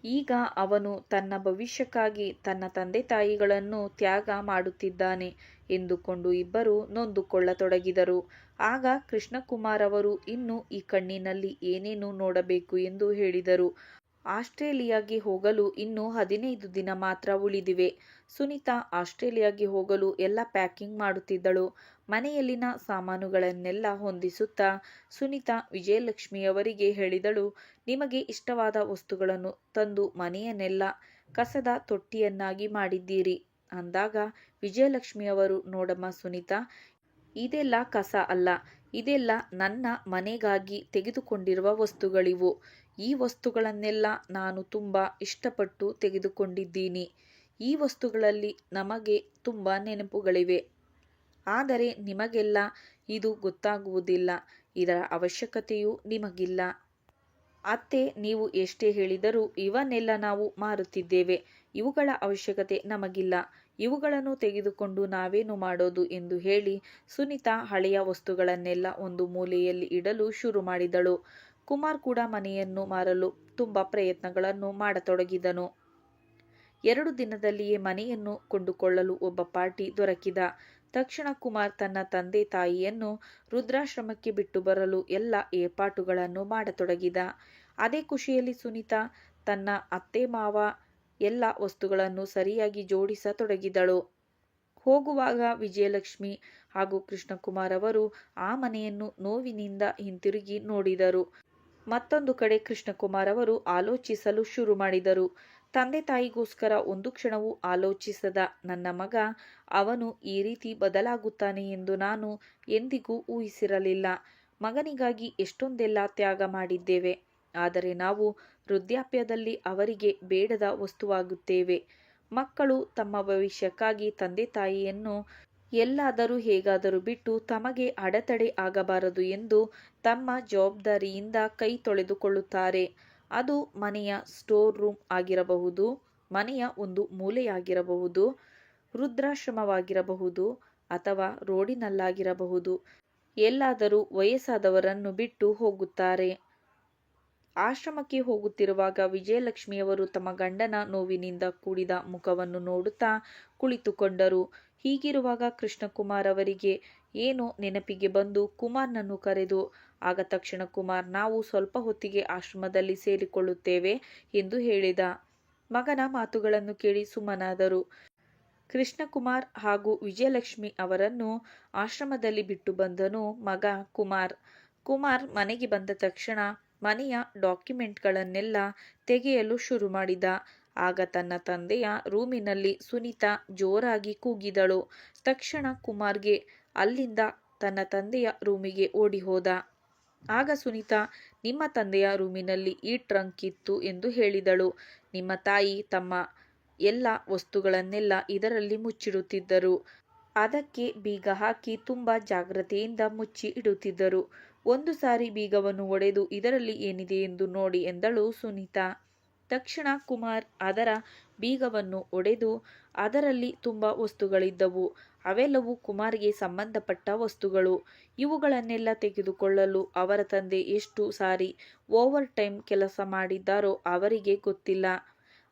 ಈಗ ಅವನು ತನ್ನ ಭವಿಷ್ಯಕ್ಕಾಗಿ ತನ್ನ ತಂದೆ ತಾಯಿಗಳನ್ನು ತ್ಯಾಗ ಮಾಡುತ್ತಿದ್ದಾನೆ ಎಂದುಕೊಂಡು ಇಬ್ಬರು ನೊಂದುಕೊಳ್ಳತೊಡಗಿದರು. ಆಗ ಕೃಷ್ಣಕುಮಾರ್ ಅವರು, ಇನ್ನು ಈ ಕಣ್ಣಿನಲ್ಲಿ ಏನೇನು ನೋಡಬೇಕು? ಎಂದು ಹೇಳಿದರು. ಆಸ್ಟ್ರೇಲಿಯಾಗೆ ಹೋಗಲು ಇನ್ನು ಹದಿನೈದು ದಿನ ಮಾತ್ರ ಉಳಿದಿವೆ. ಸುನೀತಾ ಆಸ್ಟ್ರೇಲಿಯಾಗೆ ಹೋಗಲು ಎಲ್ಲ ಪ್ಯಾಕಿಂಗ್ ಮಾಡುತ್ತಿದ್ದಳು. ಮನೆಯಲ್ಲಿನ ಸಾಮಾನುಗಳನ್ನೆಲ್ಲ ಹೊಂದಿಸುತ್ತಾ ಸುನೀತಾ ವಿಜಯಲಕ್ಷ್ಮಿಯವರಿಗೆ ಹೇಳಿದಳು, ನಿಮಗೆ ಇಷ್ಟವಾದ ವಸ್ತುಗಳನ್ನು ತಂದು ಮನೆಯನ್ನೆಲ್ಲ ಕಸದ ತೊಟ್ಟಿಯನ್ನಾಗಿ ಮಾಡಿದ್ದೀರಿ ಅಂದಾಗ ವಿಜಯಲಕ್ಷ್ಮಿಯವರು ನೋಡಮ್ಮ ಸುನೀತಾ, ಇದೆಲ್ಲ ಕಸ ಅಲ್ಲ. ಇದೆಲ್ಲ ನನ್ನ ಮನೆಗಾಗಿ ತೆಗೆದುಕೊಂಡಿರುವ ವಸ್ತುಗಳಿವು. ಈ ವಸ್ತುಗಳನ್ನೆಲ್ಲ ನಾನು ತುಂಬ ಇಷ್ಟಪಟ್ಟು ತೆಗೆದುಕೊಂಡಿದ್ದೀನಿ. ಈ ವಸ್ತುಗಳಲ್ಲಿ ನಮಗೆ ತುಂಬ ನೆನಪುಗಳಿವೆ. ಆದರೆ ನಿಮಗೆಲ್ಲ ಇದು ಗೊತ್ತಾಗುವುದಿಲ್ಲ. ಇದರ ಅವಶ್ಯಕತೆಯೂ ನಿಮಗಿಲ್ಲ. ಅತ್ತೆ, ನೀವು ಎಷ್ಟೇ ಹೇಳಿದರೂ ಇವನ್ನೆಲ್ಲ ನಾವು ಮಾರುತ್ತಿದ್ದೇವೆ. ಇವುಗಳ ಅವಶ್ಯಕತೆ ನಮಗಿಲ್ಲ. ಇವುಗಳನ್ನು ತೆಗೆದುಕೊಂಡು ನಾವೇನು ಮಾಡೋದು ಎಂದು ಹೇಳಿ ಸುನೀತಾ ಹಳೆಯ ವಸ್ತುಗಳನ್ನೆಲ್ಲ ಒಂದು ಮೂಲೆಯಲ್ಲಿ ಇಡಲು ಶುರು ಮಾಡಿದಳು. ಕುಮಾರ್ ಕೂಡ ಮನೆಯನ್ನು ಮಾರಲು ತುಂಬ ಪ್ರಯತ್ನಗಳನ್ನು ಮಾಡತೊಡಗಿದನು. ಎರಡು ದಿನದಲ್ಲಿಯೇ ಮನೆಯನ್ನು ಕೊಂಡುಕೊಳ್ಳಲು ಒಬ್ಬ ಪಾರ್ಟಿ ದೊರಕಿದ. ತಕ್ಷಣ ಕುಮಾರ್ ತನ್ನ ತಂದೆ ತಾಯಿಯನ್ನು ರುದ್ರಾಶ್ರಮಕ್ಕೆ ಬಿಟ್ಟು ಬರಲು ಎಲ್ಲ ಏರ್ಪಾಟುಗಳನ್ನು ಮಾಡತೊಡಗಿದ. ಅದೇ ಖುಷಿಯಲ್ಲಿ ಸುನೀತಾ ತನ್ನ ಅತ್ತೆ ಮಾವ ಎಲ್ಲ ವಸ್ತುಗಳನ್ನು ಸರಿಯಾಗಿ ಜೋಡಿಸತೊಡಗಿದಳು. ಹೋಗುವಾಗ ವಿಜಯಲಕ್ಷ್ಮಿ ಹಾಗೂ ಕೃಷ್ಣಕುಮಾರ್ ಅವರು ಆ ಮನೆಯನ್ನು ನೋವಿನಿಂದ ಹಿಂತಿರುಗಿ ನೋಡಿದರು. ಮತ್ತೊಂದು ಕಡೆ ಕೃಷ್ಣಕುಮಾರ್ ಅವರು ಆಲೋಚಿಸಲು ಶುರು ಮಾಡಿದರು. ತಂದೆ ತಾಯಿಗೋಸ್ಕರ ಒಂದು ಕ್ಷಣವೂ ಆಲೋಚಿಸದ ನನ್ನ ಮಗ, ಅವನು ಈ ರೀತಿ ಬದಲಾಗುತ್ತಾನೆ ಎಂದು ನಾನು ಎಂದಿಗೂ ಊಹಿಸಿರಲಿಲ್ಲ. ಮಗನಿಗಾಗಿ ಎಷ್ಟೊಂದೆಲ್ಲ ತ್ಯಾಗ ಮಾಡಿದ್ದೇವೆ. ಆದರೆ ನಾವು ವೃದ್ಧಾಪ್ಯದಲ್ಲಿ ಅವರಿಗೆ ಬೇಡದ ವಸ್ತುವಾಗುತ್ತೇವೆ. ಮಕ್ಕಳು ತಮ್ಮ ಭವಿಷ್ಯಕ್ಕಾಗಿ ತಂದೆ ತಾಯಿಯನ್ನು ಎಲ್ಲಾದರೂ ಹೇಗಾದರೂ ಬಿಟ್ಟು ತಮಗೆ ಅಡೆತಡೆ ಆಗಬಾರದು ಎಂದು ತಮ್ಮ ಜವಾಬ್ದಾರಿಯಿಂದ ಕೈ ತೊಳೆದುಕೊಳ್ಳುತ್ತಾರೆ. ಅದು ಮನೆಯ ಸ್ಟೋರ್ ರೂಮ್ ಆಗಿರಬಹುದು, ಮನೆಯ ಒಂದು ಮೂಲೆಯಾಗಿರಬಹುದು ವೃದ್ಧಾಶ್ರಮವಾಗಿರಬಹುದು ಅಥವಾ ರೋಡಿನಲ್ಲಾಗಿರಬಹುದು. ಎಲ್ಲಾದರೂ ವಯಸ್ಸಾದವರನ್ನು ಬಿಟ್ಟು ಹೋಗುತ್ತಾರೆ. ಆಶ್ರಮಕ್ಕೆ ಹೋಗುತ್ತಿರುವಾಗ ವಿಜಯಲಕ್ಷ್ಮಿಯವರು ತಮ್ಮ ಗಂಡನ ನೋವಿನಿಂದ ಕೂಡಿದ ಮುಖವನ್ನು ನೋಡುತ್ತಾ ಕುಳಿತುಕೊಂಡರು. ಹೀಗಿರುವಾಗ ಕೃಷ್ಣಕುಮಾರ್ ಅವರಿಗೆ ಏನೋ ನೆನಪಿಗೆ ಬಂದು ಕುಮಾರ್ನನ್ನು ಕರೆದು, ಆಗ ತಕ್ಷಣ ಕುಮಾರ್, ನಾವು ಸ್ವಲ್ಪ ಹೊತ್ತಿಗೆ ಆಶ್ರಮದಲ್ಲಿ ಸೇರಿಕೊಳ್ಳುತ್ತೇವೆ ಎಂದು ಹೇಳಿದ. ಮಗನ ಮಾತುಗಳನ್ನು ಕೇಳಿ ಸುಮ್ಮನಾದರು ಕೃಷ್ಣಕುಮಾರ್ ಹಾಗೂ ವಿಜಯಲಕ್ಷ್ಮಿ ಅವರನ್ನು ಆಶ್ರಮದಲ್ಲಿ ಬಿಟ್ಟು ಬಂದನು ಮಗ ಕುಮಾರ್. ಕುಮಾರ್ ಮನೆಗೆ ಬಂದ ತಕ್ಷಣ ಮನೆಯ ಡಾಕ್ಯುಮೆಂಟ್ಗಳನ್ನೆಲ್ಲ ತೆಗೆಯಲು ಶುರು ಮಾಡಿದ. ಆಗ ತನ್ನ ತಂದೆಯ ರೂಮಿನಲ್ಲಿ ಸುನೀತಾ ಜೋರಾಗಿ ಕೂಗಿದಳು. ತಕ್ಷಣ ಕುಮಾರ್ಗೆ ಅಲ್ಲಿಂದ ತನ್ನ ತಂದೆಯ ರೂಮಿಗೆ ಓಡಿ ಹೋದ ಆಗ ಸುನೀತಾ, ನಿಮ್ಮ ತಂದೆಯ ರೂಮಿನಲ್ಲಿ ಈ ಟ್ರಂಕ್ ಇತ್ತು ಎಂದು ಹೇಳಿದಳು. ನಿಮ್ಮ ತಾಯಿ ತಮ್ಮ ಎಲ್ಲ ವಸ್ತುಗಳನ್ನೆಲ್ಲ ಇದರಲ್ಲಿ ಮುಚ್ಚಿಡುತ್ತಿದ್ದರು. ಅದಕ್ಕೆ ಬೀಗ ಹಾಕಿ ತುಂಬ ಜಾಗ್ರತೆಯಿಂದ ಮುಚ್ಚಿ ಇಡುತ್ತಿದ್ದರು. ಒಂದು ಸಾರಿ ಬೀಗವನ್ನು ಒಡೆದು ಇದರಲ್ಲಿ ಏನಿದೆ ಎಂದು ನೋಡಿ ಎಂದಳು ಸುನೀತಾ. ತಕ್ಷಣ ಕುಮಾರ್ ಅದರ ಬೀಗವನ್ನು ಒಡೆದು ಅದರಲ್ಲಿ ತುಂಬ ವಸ್ತುಗಳಿದ್ದವು. ಅವೆಲ್ಲವೂ ಕುಮಾರ್ಗೆ ಸಂಬಂಧಪಟ್ಟ ವಸ್ತುಗಳು. ಇವುಗಳನ್ನೆಲ್ಲ ತೆಗೆದುಕೊಳ್ಳಲು ಅವರ ತಂದೆ ಎಷ್ಟು ಸಾರಿ ಓವರ್ ಟೈಮ್ ಕೆಲಸ ಮಾಡಿದ್ದಾರೋ ಅವರಿಗೆ ಗೊತ್ತಿಲ್ಲ.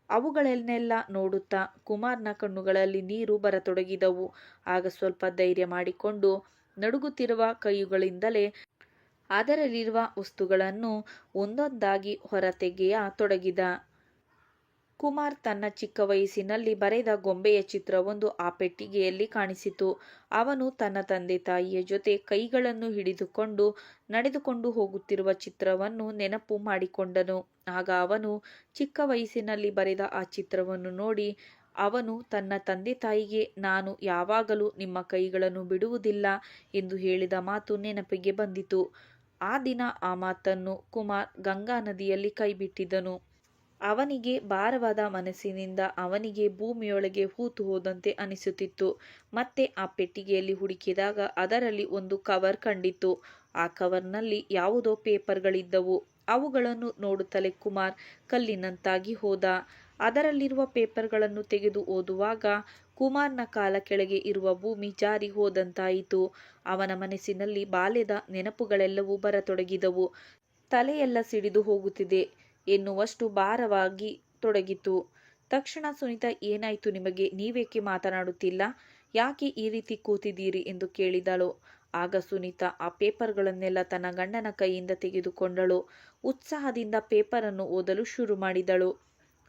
ಅವುಗಳನ್ನೆಲ್ಲ ನೋಡುತ್ತಾ ಕುಮಾರ್ನ ಕಣ್ಣುಗಳಲ್ಲಿ ನೀರು ಬರತೊಡಗಿದವು. ಆಗ ಸ್ವಲ್ಪ ಧೈರ್ಯ ಮಾಡಿಕೊಂಡು ನಡುಗುತ್ತಿರುವ ಕೈಗಳಿಂದಲೇ ಅದರಲ್ಲಿರುವ ವಸ್ತುಗಳನ್ನು ಒಂದೊಂದಾಗಿ ಹೊರತೆಗೆಯ ತೊಡಗಿದ. ಕುಮಾರ್ ತನ್ನ ಚಿಕ್ಕ ವಯಸ್ಸಿನಲ್ಲಿ ಬರೆದ ಗೊಂಬೆಯ ಚಿತ್ರವೊಂದು ಆ ಪೆಟ್ಟಿಗೆಯಲ್ಲಿ ಕಾಣಿಸಿತು. ಅವನು ತನ್ನ ತಂದೆ ತಾಯಿಯ ಜೊತೆ ಕೈಗಳನ್ನು ಹಿಡಿದುಕೊಂಡು ನಡೆದುಕೊಂಡು ಹೋಗುತ್ತಿರುವ ಚಿತ್ರವನ್ನು ನೆನಪು ಮಾಡಿಕೊಂಡನು. ಆಗ ಅವನು ಚಿಕ್ಕ ವಯಸ್ಸಿನಲ್ಲಿ ಬರೆದ ಆ ಚಿತ್ರವನ್ನು ನೋಡಿ ಅವನು ತನ್ನ ತಂದೆ ತಾಯಿಗೆ, ನಾನು ಯಾವಾಗಲೂ ನಿಮ್ಮ ಕೈಗಳನ್ನು ಬಿಡುವುದಿಲ್ಲ ಎಂದು ಹೇಳಿದ ಮಾತು ನೆನಪಿಗೆ ಬಂದಿತು. ಆ ದಿನ ಆ ಮಾತನ್ನು ಕುಮಾರ್ ಗಂಗಾ ನದಿಯಲ್ಲಿ ಕೈಬಿಟ್ಟಿದ್ದನು. ಅವನಿಗೆ ಭಾರವಾದ ಮನಸ್ಸಿನಿಂದ ಅವನಿಗೆ ಭೂಮಿಯೊಳಗೆ ಹೂತು ಹೋದಂತೆ ಅನಿಸುತ್ತಿತ್ತು. ಮತ್ತೆ ಆ ಪೆಟ್ಟಿಗೆಯಲ್ಲಿ ಹುಡುಕಿದಾಗ ಅದರಲ್ಲಿ ಒಂದು ಕವರ್ ಕಂಡಿತು ಆ ಕವರ್ನಲ್ಲಿ ಯಾವುದೋ ಪೇಪರ್ಗಳಿದ್ದವು. ಅವುಗಳನ್ನು ನೋಡುತ್ತಲೇ ಕುಮಾರ್ ಕಲ್ಲಿನಂತಾಗಿ ಹೋದ. ಅದರಲ್ಲಿರುವ ಪೇಪರ್ಗಳನ್ನು ತೆಗೆದು ಓದುವಾಗ ಕುಮಾರ್ನ ಕಾಲ ಕೆಳಗೆ ಇರುವ ಭೂಮಿ ಜಾರಿ ಹೋದಂತಾಯಿತು. ಅವನ ಮನಸ್ಸಿನಲ್ಲಿ ಬಾಲ್ಯದ ನೆನಪುಗಳೆಲ್ಲವೂ ಬರತೊಡಗಿದವು. ತಲೆಯೆಲ್ಲ ಸಿಡಿದು ಹೋಗುತ್ತಿದೆ ಎನ್ನುವಷ್ಟು ಭಾರವಾಗಿ ತೊಡಗಿತು. ತಕ್ಷಣ ಸುನೀತಾ, ಏನಾಯಿತು ನಿಮಗೆ? ನೀವೇಕೆ ಮಾತನಾಡುತ್ತಿಲ್ಲ? ಯಾಕೆ ಈ ರೀತಿ ಕೂತಿದ್ದೀರಿ ಎಂದು ಕೇಳಿದಳು. ಆಗ ಸುನೀತಾ ಆ ಪೇಪರ್ಗಳನ್ನೆಲ್ಲ ತನ್ನ ಗಂಡನ ಕೈಯಿಂದ ತೆಗೆದುಕೊಂಡಳು. ಉತ್ಸಾಹದಿಂದ ಪೇಪರನ್ನು ಓದಲು ಶುರು ಮಾಡಿದಳು.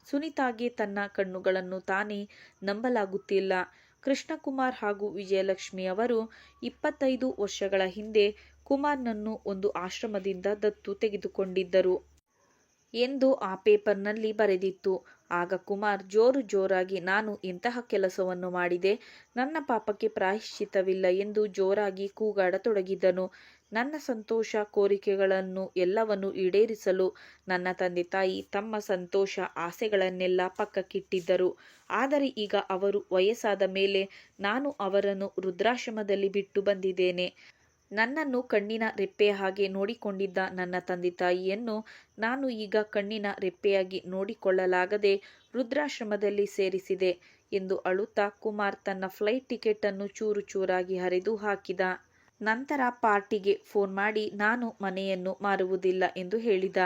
ಸುನೀತಾಗೆ ತನ್ನ ಕಣ್ಣುಗಳನ್ನು ತಾನೇ ನಂಬಲಾಗುತ್ತಿಲ್ಲ. ಕೃಷ್ಣಕುಮಾರ್ ಹಾಗೂ ವಿಜಯಲಕ್ಷ್ಮಿ ಅವರು ಇಪ್ಪತ್ತೈದು ವರ್ಷಗಳ ಹಿಂದೆ ಕುಮಾರ್ನನ್ನು ಒಂದು ಆಶ್ರಮದಿಂದ ದತ್ತು ತೆಗೆದುಕೊಂಡಿದ್ದರು ಎಂದು ಆ ಪೇಪರ್ನಲ್ಲಿ ಬರೆದಿತ್ತು. ಆಗ ಕುಮಾರ್, ಜೋರು ಜೋರಾಗಿ, ನಾನು ಇಂತಹ ಕೆಲಸವನ್ನು ಮಾಡಿದೆ, ನನ್ನ ಪಾಪಕ್ಕೆ ಪ್ರಾಯಶ್ಚಿತವಿಲ್ಲ ಎಂದು ಜೋರಾಗಿ ಕೂಗಾಡತೊಡಗಿದ್ದನು ನನ್ನ ಸಂತೋಷ ಕೋರಿಕೆಗಳನ್ನು ಎಲ್ಲವನ್ನು ಈಡೇರಿಸಲು ನನ್ನ ತಂದೆ ತಾಯಿ ತಮ್ಮ ಸಂತೋಷ ಆಸೆಗಳನ್ನೆಲ್ಲ ಪಕ್ಕಕ್ಕಿಟ್ಟಿದ್ದರು. ಆದರೆ ಈಗ ಅವರು ವಯಸ್ಸಾದ ಮೇಲೆ ನಾನು ಅವರನ್ನು ವೃದ್ಧಾಶ್ರಮದಲ್ಲಿ ಬಿಟ್ಟು ಬಂದಿದ್ದೇನೆ. ನನ್ನನ್ನು ಕಣ್ಣಿನ ರೆಪ್ಪೆಯ ಹಾಗೆ ನೋಡಿಕೊಂಡಿದ್ದ ನನ್ನ ತಂದೆ ತಾಯಿಯನ್ನು ನಾನು ಈಗ ಕಣ್ಣಿನ ರೆಪ್ಪೆಯಾಗಿ ನೋಡಿಕೊಳ್ಳಲಾಗದೆ ವೃದ್ಧಾಶ್ರಮದಲ್ಲಿ ಸೇರಿಸಿದೆ ಎಂದು ಅಳುತ್ತಾ ಕುಮಾರ್ ತನ್ನ ಫ್ಲೈಟ್ ಟಿಕೆಟ್ ಅನ್ನು ಚೂರು ಚೂರಾಗಿ ಹರಿದು ಹಾಕಿದ. ನಂತರ ಪಾರ್ಟಿಗೆ ಫೋನ್ ಮಾಡಿ ನಾನು ಮನೆಯನ್ನು ಮಾರುವುದಿಲ್ಲ ಎಂದು ಹೇಳಿದ.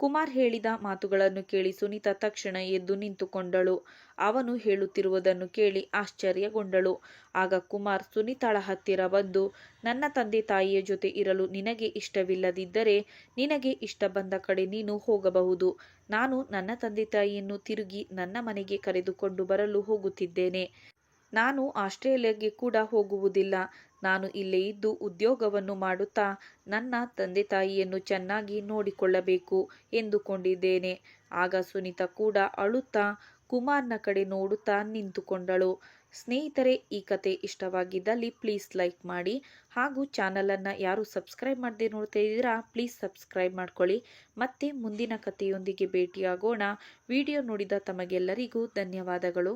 ಕುಮಾರ್ ಹೇಳಿದ ಮಾತುಗಳನ್ನು ಕೇಳಿ ಸುನೀತಾ ತಕ್ಷಣ ಎದ್ದು ನಿಂತುಕೊಂಡಳು. ಅವನು ಹೇಳುತ್ತಿರುವುದನ್ನು ಕೇಳಿ ಆಶ್ಚರ್ಯಗೊಂಡಳು. ಆಗ ಕುಮಾರ್ ಸುನೀತಾಳ ಹತ್ತಿರ ಬಂದು, ನನ್ನ ತಂದೆ ತಾಯಿಯ ಜೊತೆ ಇರಲು ನಿನಗೆ ಇಷ್ಟವಿಲ್ಲದಿದ್ದರೆ ನಿನಗೆ ಇಷ್ಟ ಬಂದ ಕಡೆ ನೀನು ಹೋಗಬಹುದು. ನಾನು ನನ್ನ ತಂದೆ ತಾಯಿಯನ್ನು ತಿರುಗಿ ನನ್ನ ಮನೆಗೆ ಕರೆದುಕೊಂಡು ಬರಲು ಹೋಗುತ್ತಿದ್ದೇನೆ. ನಾನು ಆಸ್ಟ್ರೇಲಿಯಾಗೆ ಕೂಡ ಹೋಗುವುದಿಲ್ಲ. ನಾನು ಇಲ್ಲೇ ಇದ್ದು ಉದ್ಯೋಗವನ್ನು ಮಾಡುತ್ತಾ ನನ್ನ ತಂದೆ ತಾಯಿಯನ್ನು ಚೆನ್ನಾಗಿ ನೋಡಿಕೊಳ್ಳಬೇಕು ಎಂದುಕೊಂಡಿದ್ದೇನೆ. ಆಗ ಸುನೀತಾ ಕೂಡ ಅಳುತ್ತಾ ಕುಮಾರ್ನ ಕಡೆ ನೋಡುತ್ತಾ ನಿಂತುಕೊಂಡಳು. ಸ್ನೇಹಿತರೆ, ಈ ಕತೆ ಇಷ್ಟವಾಗಿದ್ದಲ್ಲಿ ಪ್ಲೀಸ್ ಲೈಕ್ ಮಾಡಿ ಹಾಗೂ ಚಾನಲನ್ನು ಯಾರು ಸಬ್ಸ್ಕ್ರೈಬ್ ಮಾಡದೆ ನೋಡ್ತಾ ಇದ್ದೀರಾ, ಪ್ಲೀಸ್ ಸಬ್ಸ್ಕ್ರೈಬ್ ಮಾಡ್ಕೊಳ್ಳಿ. ಮತ್ತೆ ಮುಂದಿನ ಕಥೆಯೊಂದಿಗೆ ಭೇಟಿಯಾಗೋಣ. ವಿಡಿಯೋ ನೋಡಿದ ತಮಗೆಲ್ಲರಿಗೂ ಧನ್ಯವಾದಗಳು.